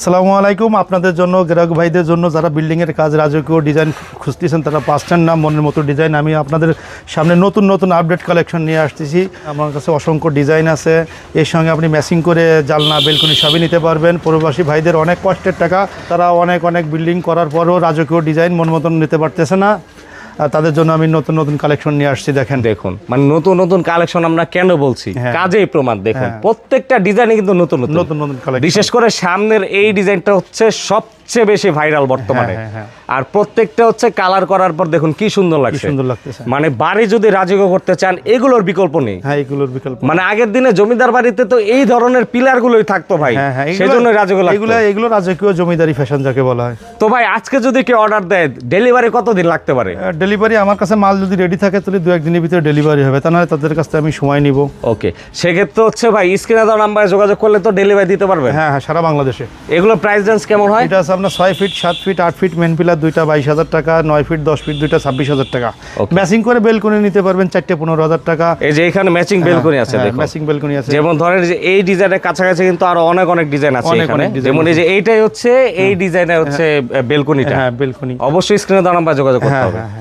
আসসালামু আলাইকুম। আপনাদের জন্য, গ্রাহক ভাইদের জন্য যারা বিল্ডিংয়ের কাজ, রাজকীয় ডিজাইন খুঁজতেছেন, তারা পাঁচটার নাম, মনের মতো ডিজাইন আমি আপনাদের সামনে নতুন নতুন আপডেট কালেকশন নিয়ে আসতেছি। আমার কাছে অসংখ্য ডিজাইন আছে। এর সঙ্গে আপনি ম্যাচিং করে জালনা, বেলকনি সবই নিতে পারবেন। প্রবাসী ভাইদের অনেক কষ্টের টাকা। তারা অনেক অনেক বিল্ডিং করার পরও রাজকীয় ডিজাইন মন মতন নিতে পারতেছে না। তাদের জন্য আমি নতুন নতুন কালেকশন নিয়ে আসছি দেখেন। দেখুন মানে নতুন নতুন কালেকশন আমরা কেন বলছি? হ্যাঁ। কাজেই প্রমাণ দেখুন। হ্যাঁ। প্রত্যেকটা ডিজাইনে কিন্তু নতুন নতুন। নতুন নতুন বিশেষ করে সামনের এই ডিজাইনটা হচ্ছে সবচেয়ে বেশি ভাইরাল বর্তমানে। হ্যাঁ, হ্যাঁ, আর প্রত্যেকটা হচ্ছে কালার করার পর দেখুন কি সুন্দর লাগছে। সুন্দর লাগতেছে। মানে বাড়ি যদি রাজকীয় করতে চান এগুলোর বিকল্প নেই। হ্যাঁ এগুলোর বিকল্প মানে আগের দিনে জমিদার বাড়িতে তো এই ধরনের পিলার গুলোই থাকতো ভাই। হ্যাঁ হ্যাঁ রাজকীয়। এগুলো এগুলো রাজকীয় জমিদারি ফ্যাশন যাকে বলা হয়। তো ভাই আজকে যদি কেউ অর্ডার দেয় ডেলিভারি কতদিন লাগতে পারে? ডেলিভারি আমার কাছে মাল যদি রেডি থাকে তাহলে দু একদিনের ভিতরে ডেলিভারি হবে। তা নাহলে তাদের কাছ থেকে আমি সময় নিব। ওকে সেক্ষেত্রে হচ্ছে ভাই স্ক্রিনে দেওয়া নাম্বারে যোগাযোগ করলে তো ডেলিভারি দিতে পারবে হ্যাঁ হ্যাঁ সারা বাংলাদেশে। এগুলো প্রাইস রেঞ্জ কেমন হয়? এটা আপনার ছয় ফিট সাত ফিট আট ফিট মেন পিলার দুইটা বাইশ হাজার টাকা নয় ফিট দশ ফিট দুইটা ছাব্বিশ হাজার টাকা। ম্যাচিং করে বেলকনি নিতে পারবেন চারটে পনেরো হাজার টাকা। এই যে এখানে ম্যাচিং বেলকনি আছে ম্যাচিং বেলকনি আছে। যেমন ধরেন যে এই ডিজাইনের কাছাকাছি কিন্তু আরও অনেক অনেক ডিজাইন আছে অনেক এখানে। অনেক যেমন এই যে এইটাই হচ্ছে এই ডিজাইনের হচ্ছে বেলকনিটা। হ্যাঁ বেলকনি। অবশ্যই স্ক্রিনে দেওয়া বা যোগাযোগ করতে হ্যাঁ হবে। হ্যাঁ হ্যাঁ।